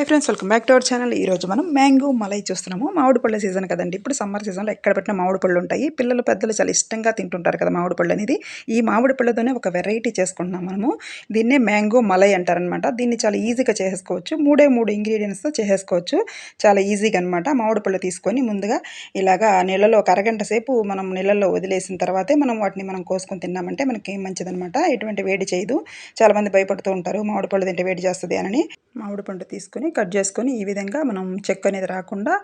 Hi friends welcome back to our channel ఈరోజు మనం mango malai చూస్తున్నాము. మామిడి పళ్ళ సీజన్ కదండి. ఇప్పుడు సమ్మర్ సీజన్లో ఎక్కడ పెట్టిన మామిడి పళ్ళు ఉంటాయి? పిల్లలు పెద్దలు చాలా ఇష్టంగా తింటుంటారు కదా మామిడి పళ్ళు అనేది. ఈ మామిడి పళ్ళతోనే ఒక వెరైటీ చేసుకుంటున్నాం మనము. దీన్నే మ్యాంగో మలై అంటారనమాట దీన్ని చాలా ఈజీగా చేసేసుకోవచ్చు. మూడే మూడు ఇంగ్రీడియంట్స్తో చేసేసుకోవచ్చు. చాలా ఈజీగా అనమాట మామిడి పళ్ళు తీసుకొని ముందుగా ఇలాగా నీళ్ళలో ఒక అరగంట సేపు మనం నీళ్ళల్లో వదిలేసిన తర్వాతే మనం వాటిని మనం కోసుకొని తిన్నామంటే మనకి మంచిదనమాట ఎటువంటి వేడి చేయదు. చాలామంది భయపడుతూ ఉంటారు. మామిడి పళ్ళు తింటే వేడి చేస్తుంది అని మామిడి పండు తీసుకొని కట్ చేసుకొని ఈ విధంగా మనం చెక్క అనేది రాకుండా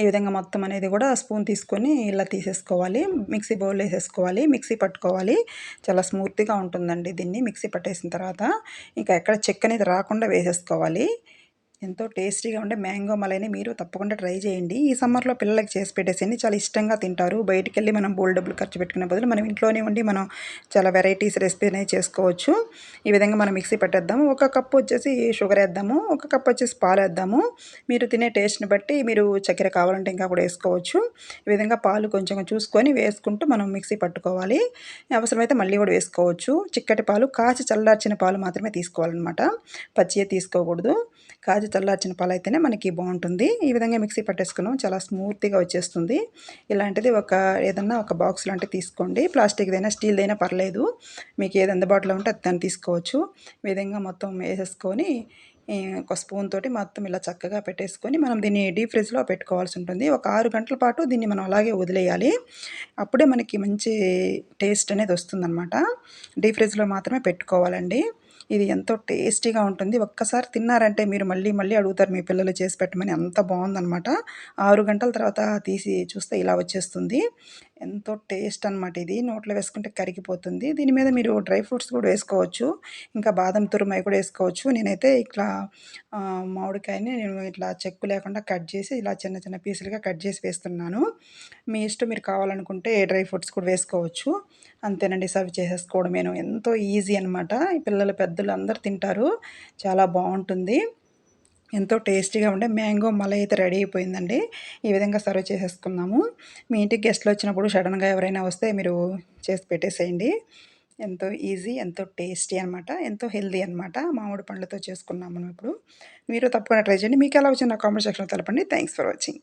ఈ విధంగా మొత్తం అనేది కూడా స్పూన్ తీసుకొని ఇలా తీసేసుకోవాలి. మిక్సీ బౌల్ వేసేసుకోవాలి. మిక్సీ పట్టుకోవాలి. చాలా స్మూత్గా ఉంటుందండి దీన్ని. మిక్సీ పట్టేసిన తర్వాత ఇంకా ఎక్కడ చెక్క అనేది రాకుండా వేసేసుకోవాలి. ఎంతో టేస్టీగా ఉండే మ్యాంగో మలైని మీరు తప్పకుండా ట్రై చేయండి. ఈ సమ్మర్లో పిల్లలకి చేసి పెట్టేసేయండి. చాలా ఇష్టంగా తింటారు. బయటికి వెళ్ళి మనం బోల్ డబ్బులు ఖర్చు పెట్టుకునే బదులు మనం ఇంట్లోనే ఉండి మనం చాలా వెరైటీస్ రెసిపీ అనేది చేసుకోవచ్చు. ఈ విధంగా మనం మిక్సీ పెట్టేద్దాము. ఒక కప్పు వచ్చేసి షుగర్ వేద్దాము. ఒక కప్ వచ్చేసి పాలు వేద్దాము. మీరు తినే టేస్ట్ని బట్టి మీరు చక్కెర కావాలంటే ఇంకా కూడా వేసుకోవచ్చు. ఈ విధంగా పాలు కొంచెం చూసుకొని వేసుకుంటూ మనం మిక్సీ పట్టుకోవాలి. అవసరమైతే మళ్ళీ కూడా వేసుకోవచ్చు. చిక్కటి పాలు కాచి చల్లార్చిన పాలు మాత్రమే తీసుకోవాలన్నమాట. పచ్చియే తీసుకోకూడదు. కాచి చల్లార్చిన పాలు అయితేనే మనకి బాగుంటుంది. ఈ విధంగా మిక్సీ పట్టేసుకున్నాం. చాలా స్మూత్గా వచ్చేస్తుంది. ఇలాంటిది ఒక ఏదన్నా ఒక బాక్స్ లాంటివి తీసుకోండి. ప్లాస్టిక్దైనా స్టీల్దైనా పర్లేదు. మీకు ఏది అందుబాటులో ఉంటే అది దాన్ని తీసుకోవచ్చు. ఈ విధంగా మొత్తం వేసేసుకొని ఒక స్పూన్ తోటి మొత్తం ఇలా చక్కగా పెట్టేసుకొని మనం దీన్ని డీప్ ఫ్రిడ్జ్లో పెట్టుకోవాల్సి ఉంటుంది. ఒక ఆరు గంటల పాటు దీన్ని మనం అలాగే వదిలేయాలి. అప్పుడే మనకి మంచి టేస్ట్ అనేది వస్తుందన్నమాట. డీప్ ఫ్రిడ్జ్లో మాత్రమే పెట్టుకోవాలండి. ఇది ఎంతో టేస్టీగా ఉంటుంది. ఒక్కసారి తిన్నారంటే మీరు మళ్ళీ మళ్ళీ అడుగుతారు మీ పిల్లలు చేసి పెట్టమని. అంత బాగుందనమాట ఆరు గంటల తర్వాత తీసి చూస్తే ఇలా వచ్చేస్తుంది. ఎంతో టేస్ట్ అనమాట ఇది. నోట్లో వేసుకుంటే కరిగిపోతుంది. దీని మీద మీరు డ్రై ఫ్రూట్స్ కూడా వేసుకోవచ్చు. ఇంకా బాదం తురుమై కూడా వేసుకోవచ్చు. నేనైతే ఇట్లా మామిడికాయని నేను ఇట్లా చెక్కు లేకుండా కట్ చేసి ఇలా చిన్న చిన్న పీసులుగా కట్ చేసి వేస్తున్నాను. మీ ఇష్టం మీరు కావాలనుకుంటే డ్రై ఫ్రూట్స్ కూడా వేసుకోవచ్చు. అంతేనండి సర్వ్ చేసేసుకోవడం నేను ఎంతో ఈజీ అనమాట పిల్లలు పెద్దలు అందరు తింటారు. చాలా బాగుంటుంది. ఎంతో టేస్టీగా ఉండే మ్యాంగో మలై అయితే రెడీ అయిపోయిందండి. ఈ విధంగా సర్వ్ చేసేసుకున్నాము మీ ఇంటికి గెస్ట్లు వచ్చినప్పుడు సడన్గా ఎవరైనా వస్తే మీరు చేసి పెట్టేసేయండి. ఎంతో ఈజీ ఎంతో టేస్టీ అనమాట ఎంతో హెల్దీ అనమాట మామిడి పండ్లతో చేసుకున్నాము ఇప్పుడు. మీరు తప్పకుండా ట్రై చేయండి. మీకు ఎలా వచ్చింది నా కామెంట్ సెక్షన్లో తెలపండి. Thanks for watching.